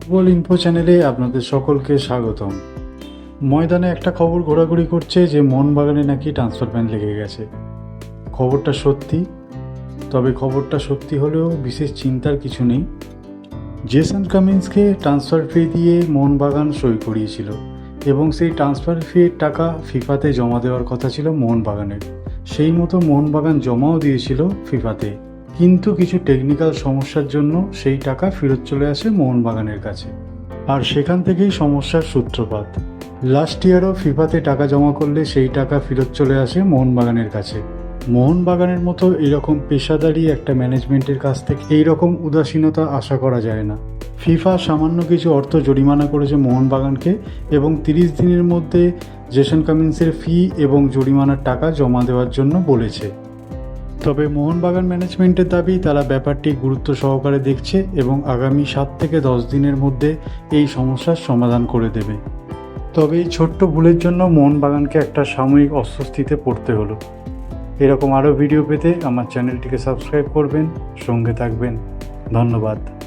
Football info চ্যানেলে আপনাদের সকলকে স্বাগতম। ময়দানে একটা খবর ঘোরাঘুরি করছে যে, মোহনবাগানে নাকি ট্রান্সফার ব্যান লেগে গেছে। খবরটা সত্যি? তবে খবরটা সত্যি হলেও বিশেষ চিন্তার কিছু নেই। জেসন কামিন্সকে ট্রান্সফার ফি দিয়ে মোহনবাগান সই করিয়েছিল এবং সেই ট্রান্সফার ফির টাকা ফিফাতে জমা দেওয়ার কথা ছিল মোহনবাগানের। সেই মতো মোহনবাগান জমাও দিয়েছিল ফিফাতে। কিন্তু কিছু টেকনিক্যাল সমস্যার জন্য সেই টাকা ফেরত চলে আসে মোহনবাগানের কাছে। আর সেখান থেকেই সমস্যার সূত্রপাত। লাস্ট ইয়ারও ফিফাতে টাকা জমা করলে সেই টাকা ফেরত চলে আসে মোহনবাগানের কাছে। মোহনবাগানের মতো এরকম পেশাদারি একটা ম্যানেজমেন্টের কাছ থেকে এইরকম উদাসীনতা আশা করা যায় না। ফিফা সামান্য কিছু অর্থ জরিমানা করেছে মোহনবাগানকে এবং তিরিশ দিনের মধ্যে জেসন কামিন্সের ফি এবং জরিমানার টাকা জমা দেওয়ার জন্য বলেছে। তবে মোহনবাগান ম্যানেজমেন্টের দাবি, তারা ব্যাপারটি গুরুত্ব সহকারে দেখছে এবং আগামী সাত থেকে দশ দিনের মধ্যে এই সমস্যার সমাধান করে দেবে। তবে এই ছোট্ট ভুলের জন্য মোহনবাগানকে একটা সাময়িক অস্বস্তিতে পড়তে হলো। এরকম আরও ভিডিও পেতে আমার চ্যানেলটিকে সাবস্ক্রাইব করবেন, সঙ্গে থাকবেন। ধন্যবাদ।